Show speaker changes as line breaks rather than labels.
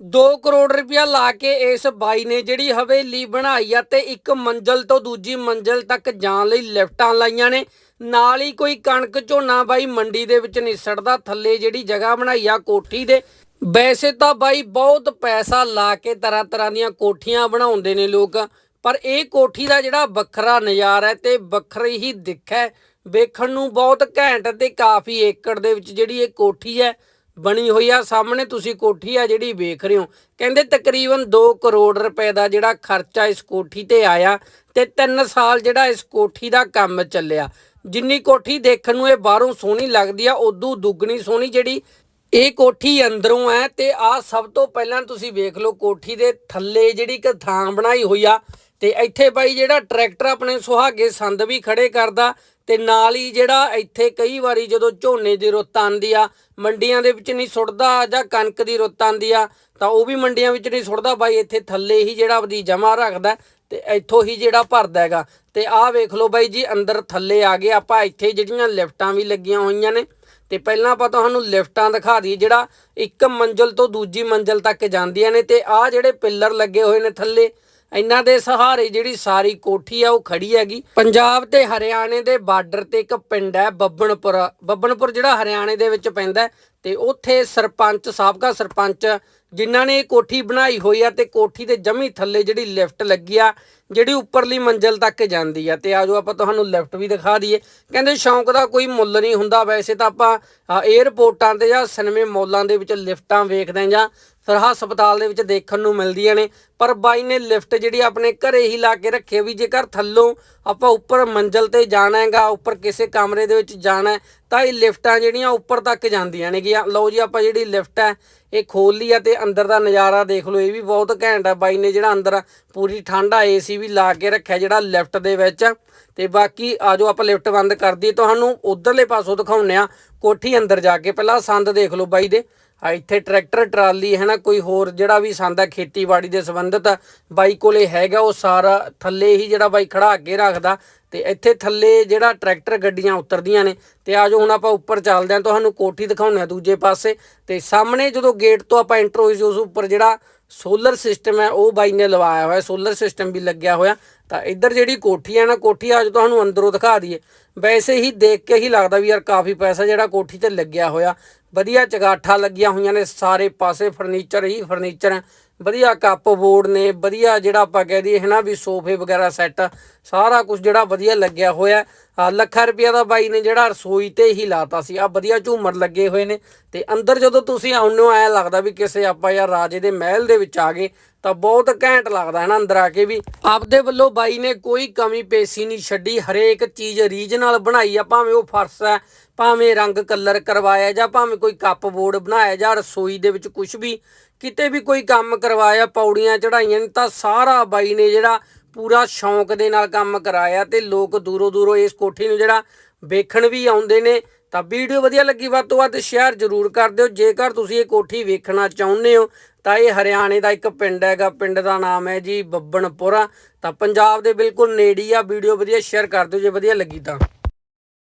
2 ਕਰੋੜ ਰੁਪਇਆ ਲਾ ਕੇ ਇਸ ਬਾਈ ਨੇ ਜਿਹੜੀ ਹਵੇਲੀ ਬਣਾਈ ਆ ਤੇ ਇੱਕ ਮੰਜ਼ਲ ਤੋਂ ਦੂਜੀ ਮੰਜ਼ਲ ਤੱਕ ਜਾਣ ਲਈ ਲਿਫਟਾਂ ਲਾਈਆਂ ਨੇ। ਨਾਲ ਹੀ ਕੋਈ ਕਣਕ ਝੋਨਾ ਬਾਈ ਮੰਡੀ ਦੇ ਵਿੱਚ ਨਹੀਂ ਸੜਦਾ, ਥੱਲੇ ਜਿਹੜੀ ਜਗ੍ਹਾ ਬਣਾਈ ਆ ਕੋਠੀ ਦੇ। ਵੈਸੇ ਤਾਂ ਬਾਈ ਬਹੁਤ ਪੈਸਾ ਲਾ ਕੇ ਤਰ੍ਹਾਂ ਤਰ੍ਹਾਂ ਦੀਆਂ ਕੋਠੀਆਂ ਬਣਾਉਂਦੇ ਨੇ ਲੋਕ, ਪਰ ਇਹ ਕੋਠੀ ਦਾ ਜਿਹੜਾ ਵੱਖਰਾ ਨਜ਼ਾਰਾ ਹੈ ਤੇ ਵੱਖਰੀ ਹੀ ਦਿੱਖ ਹੈ। ਵੇਖਣ ਨੂੰ ਬਹੁਤ ਘੈਂਟ ਤੇ ਕਾਫੀ ਏਕੜ ਦੇ ਵਿੱਚ ਜਿਹੜੀ ਇਹ ਕੋਠੀ ਹੈ ਬਣੀ ਹੋਈ ਆ, ਸਾਹਮਣੇ ਤੁਸੀਂ ਕੋਠੀ ਆ ਜਿਹੜੀ ਵੇਖ ਰਹੇ ਹੋ। ਕਹਿੰਦੇ ਤਕਰੀਬਨ 2 ਕਰੋੜ ਰੁਪਏ ਦਾ ਜਿਹੜਾ ਖਰਚਾ ਇਸ ਕੋਠੀ ਤੇ ਆਇਆ ਤੇ 3 ਸਾਲ ਜਿਹੜਾ ਇਸ ਕੋਠੀ ਦਾ ਕੰਮ ਚੱਲਿਆ। ਜਿੰਨੀ ਕੋਠੀ ਦੇਖਣ ਨੂੰ ਇਹ ਬਾਹਰੋਂ ਸੋਹਣੀ ਲੱਗਦੀ ਆ, ਉਦੋਂ ਦੁੱਗਣੀ ਸੋਹਣੀ ਜਿਹੜੀ ਇਹ ਕੋਠੀ ਅੰਦਰੋਂ ਹੈ ਤੇ ਆ ਸਭ ਤੋਂ ਪਹਿਲਾਂ ਤੁਸੀਂ ਵੇਖ ਲਓ ਕੋਠੀ ਦੇ ਥੱਲੇ ਜਿਹੜੀ ਇੱਕ ਥਾਂ ਬਣਾਈ ਹੋਈ ਆ ਤੇ ਇੱਥੇ ਬਾਈ ਜਿਹੜਾ ਟਰੈਕਟਰ ਆਪਣੇ ਸੁਹਾਗੇ ਸੰਦ ਵੀ ਖੜੇ ਕਰਦਾ ਤੇ ਨਾਲ ਹੀ ਜਿਹੜਾ ਇੱਥੇ ਕਈ ਵਾਰੀ ਜਦੋਂ ਝੋਨੇ ਦੀ ਰੁੱਤ ਆਂਦੀ ਆ, ਮੰਡੀਆਂ ਦੇ ਵਿੱਚ ਨਹੀਂ ਸੁੱਟਦਾ ਜਾਂ ਕਣਕ ਦੀ ਰੁੱਤ ਆਂਦੀ ਆ, ਤਾਂ ਉਹ ਵੀ ਮੰਡੀਆਂ ਵਿੱਚ ਨਹੀਂ ਸੁੱਟਦਾ, ਬਾਈ ਇੱਥੇ ਥੱਲੇ ਹੀ ਜਿਹੜਾ ਆਪਦੀ ਜਮਾ ਰੱਖਦਾ ਤੇ ਇੱਥੋਂ ਹੀ ਜਿਹੜਾ ਭਰਦਾ ਹੈਗਾ। ਤੇ ਆਹ ਵੇਖ ਲਓ ਬਾਈ ਜੀ, ਅੰਦਰ ਥੱਲੇ ਆ ਗਏ ਆਪਾਂ, ਇੱਥੇ ਜਿਹੜੀਆਂ ਲਿਫਟਾਂ ਵੀ ਲੱਗੀਆਂ ਹੋਈਆਂ ਨੇ। ਤੇ ਪਹਿਲਾਂ ਆਪਾਂ ਤੁਹਾਨੂੰ ਲਿਫਟਾਂ ਦਿਖਾ ਦਈਏ, ਜਿਹੜਾ ਇੱਕ ਮੰਜ਼ਲ ਤੋਂ ਦੂਜੀ ਮੰਜ਼ਲ ਤੱਕ ਜਾਂਦੀਆਂ ਨੇ ਤੇ ਆਹ ਜਿਹੜੇ ਪਿੱਲਰ ਲੱਗੇ ਹੋਏ ਨੇ ਥੱਲੇ ਇਹਨਾਂ ਦੇ ਸਹਾਰੇ ਜਿਹੜੀ ਸਾਰੀ ਕੋਠੀ ਆ, ਉਹ ਖੜੀ ਹੈਗੀ। ਪੰਜਾਬ ਤੇ ਹਰਿਆਣੇ ਦੇ ਬਾਰਡਰ ਤੇ ਇੱਕ ਪਿੰਡ ਹੈ ਬੱਬਣਪੁਰ। ਬੱਬਣਪੁਰ ਜਿਹੜਾ ਹਰਿਆਣੇ ਦੇ ਵਿੱਚ ਪੈਂਦਾ ਤੇ ਉੱਥੇ ਸਰਪੰਚ ਸਾਬਕਾ ਸਰਪੰਚ ਜਿਨ੍ਹਾਂ ਨੇ ਇਹ ਕੋਠੀ ਬਣਾਈ ਹੋਈ ਆ ਤੇ ਕੋਠੀ ਦੇ ਜਮੀ ਥੱਲੇ ਜਿਹੜੀ ਲਿਫਟ ਲੱਗੀ ਆ ਜਿਹੜੀ ਉੱਪਰਲੀ ਮੰਜ਼ਲ ਤੱਕ ਜਾਂਦੀ ਆ। ਤੇ ਆਜੋ ਆਪਾਂ ਤੁਹਾਨੂੰ ਲਿਫਟ ਵੀ ਦਿਖਾ ਦਈਏ। ਕਹਿੰਦੇ ਸ਼ੌਂਕ ਦਾ ਕੋਈ ਮੁੱਲ ਨਹੀਂ ਹੁੰਦਾ। ਵੈਸੇ ਤਾਂ ਆਪਾਂ ਅ, ਤੇ ਜਾਂ ਸਿਨੇਮੇ ਮੌਲਾਂ ਦੇ ਵਿੱਚ ਲਿਫਟਾਂ ਵੇਖਦੇ ਹਾਂ ਜਾਂ ਫਿਰ ਹਸਪਤਾਲ ਦੇ ਵਿੱਚ ਦੇਖਣ ਨੂੰ ਮਿਲਦੀਆਂ ਨੇ। ਪਰ ਬਾਈ ਨੇ ਲਿਫਟ ਜਿਹੜੀ ਆਪਣੇ ਘਰੇ ਹੀ ਲਾ ਕੇ ਰੱਖੀ ਆ ਵੀ ਜੇਕਰ ਥੱਲੋਂ ਆਪਾਂ ਉੱਪਰ ਮੰਜ਼ਲ ਤੇ ਜਾਣਾ ਹੈਗਾ ਉੱਪਰ ਕਿਸੇ ਕਮਰੇ ਦੇ ਵਿੱਚ ਜਾਣਾ ਤਾਂ ਇਹ ਲਿਫਟਾਂ ਜਿਹੜੀਆਂ ਉੱਪਰ ਤੱਕ ਜਾਂਦੀਆਂ ਨੇਗੀਆਂ ਲਓ ਜੀ ਆਪਾਂ ਜਿਹੜੀ ਲਿਫਟ ਹੈ, ਇਹ ਖੋਲ ਲਈ ਆ ਤੇ ਅੰਦਰ ਦਾ ਨਜ਼ਾਰਾ ਦੇਖ ਲਓ, ਇਹ ਵੀ ਬਹੁਤ ਘੈਂਟ ਆ ਬਾਈ ਨੇ ਜਿਹੜਾ ਅੰਦਰ ਪੂਰੀ ਠੰਡਾ ਏਸੀ ਵੀ ਲਾ ਕੇ ਰੱਖਿਆ ਜਿਹੜਾ ਲਿਫਟ ਦੇ ਵਿੱਚ। ਤੇ ਬਾਕੀ ਆਜੋ ਆਪਾਂ ਲਿਫਟ ਬੰਦ ਕਰ ਦਈਏ। ਤੁਹਾਨੂੰ ਉਧਰਲੇ ਪਾਸੋਂ ਦਿਖਾਉਂਦੇ ਆ, ਕੋਠੀ ਅੰਦਰ ਜਾ ਕੇ। ਪਹਿਲਾਂ ਸੰਦ ਦੇਖ ਲਓ ਬਾਈ ਦੇ। ਆ ਇੱਥੇ ਟਰੈਕਟਰ, ਟਰਾਲੀ ਹੈ ਨਾ, ਕੋਈ ਹੋਰ ਜਿਹੜਾ ਵੀ ਸੰਦ ਆ, ਖੇਤੀਬਾੜੀ ਦੇ ਸੰਬੰਧਿਤ, ਬਾਈ ਕੋਲੇ ਹੈਗਾ, ਉਹ ਸਾਰਾ ਥੱਲੇ ਹੀ ਜਿਹੜਾ ਬਾਈ ਖੜਾ ਕੇ ਰੱਖਦਾ। ਤੇ ਇੱਥੇ ਥੱਲੇ ਜਿਹੜਾ ਟਰੈਕਟਰ ਗੱਡੀਆਂ ਉਤਰਦੀਆਂ ਨੇ, ਤੇ ਆਜੋ ਹੁਣ ਆਪਾਂ ਉੱਪਰ ਚੱਲਦੇ ਹਾਂ, ਤੁਹਾਨੂੰ ਕੋਠੀ ਦਿਖਾਉਂਦੇ ਆ ਦੂਜੇ ਪਾਸੇ, ਤੇ ਸਾਹਮਣੇ ਜਦੋਂ ਗੇਟ ਤੋਂ ਆਪਾਂ ਐਂਟਰ ਹੋਈ ਉਸ ਉੱਪਰ ਜਿਹੜਾ ਸੋਲਰ ਸਿਸਟਮ ਹੈ, ਉਹ ਬਾਈ ਨੇ ਲਵਾਇਆ ਹੋਇਆ ਸੋਲਰ ਸਿਸਟਮ ਵੀ ਲੱਗਿਆ ਹੋਇਆ ਤਾਂ ਇੱਧਰ ਜਿਹੜੀ ਕੋਠੀ ਹੈ ਨਾ, ਕੋਠੀ ਅੱਜ ਤੁਹਾਨੂੰ ਅੰਦਰੋਂ ਦਿਖਾ ਦਈਏ। ਵੈਸੇ ਹੀ ਦੇਖ ਕੇ ਹੀ ਲੱਗਦਾ ਵੀ ਯਾਰ ਕਾਫੀ ਪੈਸਾ ਜਿਹੜਾ ਕੋਠੀ ਤੇ ਲੱਗਿਆ ਹੋਇਆ। ਵਧੀਆ ਚਗਾਠਾ ਲੱਗੀਆਂ ਹੋਈਆਂ ਨੇ, ਸਾਰੇ ਪਾਸੇ ਫਰਨੀਚਰ ਹੀ ਫਰਨੀਚਰ ਹੈ। ਵਧੀਆ ਕੱਪ ਬੋਰਡ ਨੇ, ਵਧੀਆ ਜਿਹੜਾ ਆਪਾਂ ਕਹਿ ਦਈਏ ਹੈ ਨਾ ਵੀ ਸੋਫੇ ਵਗੈਰਾ ਸੈੱਟ, ਸਾਰਾ ਕੁਝ ਜਿਹੜਾ ਵਧੀਆ ਲੱਗਿਆ ਹੋਇਆ ਲੱਖਾਂ ਰੁਪਇਆ ਦਾ ਬਾਈ ਨੇ ਜਿਹੜਾ ਰਸੋਈ ਤੇ ਹੀ ਲਾਤਾ ਸੀ। ਆ ਵਧੀਆ ਝੂਮਰ ਲੱਗੇ ਹੋਏ ਨੇ ਤੇ ਅੰਦਰ ਜਦੋਂ ਤੁਸੀਂ ਆਉਂਦੇ ਹੋ, ਐ ਲੱਗਦਾ ਵੀ ਕਿਸੇ ਆਪਾਂ ਯਾਰ ਰਾਜੇ ਦੇ ਮਹਿਲ ਦੇ ਵਿੱਚ ਆ ਗਏ। ਤਾਂ ਬਹੁਤ ਘੈਂਟ ਲੱਗਦਾ ਹੈ ਨਾ ਅੰਦਰ ਆ ਕੇ ਵੀ। ਆਪਦੇ ਵੱਲੋਂ ਬਾਈ ਨੇ ਕੋਈ ਕਮੀ ਪੇਸ਼ੀ ਨਹੀਂ ਛੱਡੀ, ਹਰੇਕ ਚੀਜ਼ ਰੀਝ ਨਾਲ ਬਣਾਈ ਆ, ਭਾਵੇਂ ਉਹ ਫਰਸ਼ ਹੈ, ਭਾਵੇਂ ਰੰਗ ਕਲਰ ਕਰਵਾਇਆ ਜਾਂ ਭਾਵੇਂ ਕੋਈ ਕੱਪ ਬੋਰਡ ਬਣਾਇਆ ਜਾਂ ਰਸੋਈ ਦੇ ਵਿੱਚ ਕੁਝ ਵੀ, ਕਿਤੇ ਵੀ ਕੋਈ ਕੰਮ ਕਰਵਾਇਆ, ਪੌੜੀਆਂ ਚੜਾਈਆਂ ਨੇ, ਤਾਂ ਸਾਰਾ ਬਾਈ ਨੇ ਜਿਹੜਾ ਪੂਰਾ ਸ਼ੌਂਕ ਦੇ ਨਾਲ ਕੰਮ ਕਰਾਇਆ ਤੇ ਲੋਕ ਦੂਰੋਂ ਦੂਰੋਂ ਇਸ ਕੋਠੀ ਨੂੰ ਜਿਹੜਾ ਵੇਖਣ ਵੀ ਆਉਂਦੇ ਨੇ ਤਾਂ ਵੀਡੀਓ ਵਧੀਆ ਲੱਗੀ, ਵੱਧ ਤੋਂ ਵੱਧ ਸ਼ੇਅਰ ਜ਼ਰੂਰ ਕਰ ਦਿਓ। ਜੇਕਰ ਤੁਸੀਂ ਇਹ ਕੋਠੀ ਵੇਖਣਾ ਚਾਹੁੰਦੇ ਹੋ, ਤਾਂ ਇਹ ਹਰਿਆਣੇ ਦਾ ਇੱਕ ਪਿੰਡ ਹੈਗਾ, ਪਿੰਡ ਦਾ ਨਾਮ ਹੈ ਜੀ ਬੱਬਣਪੁਰਾ। ਤਾਂ ਪੰਜਾਬ ਦੇ ਬਿਲਕੁਲ ਨੇੜੇ ਆ, ਵੀਡੀਓ ਵਧੀਆ ਸ਼ੇਅਰ ਕਰ ਦਿਓ ਜੇ ਵਧੀਆ ਲੱਗੀ ਤਾਂ।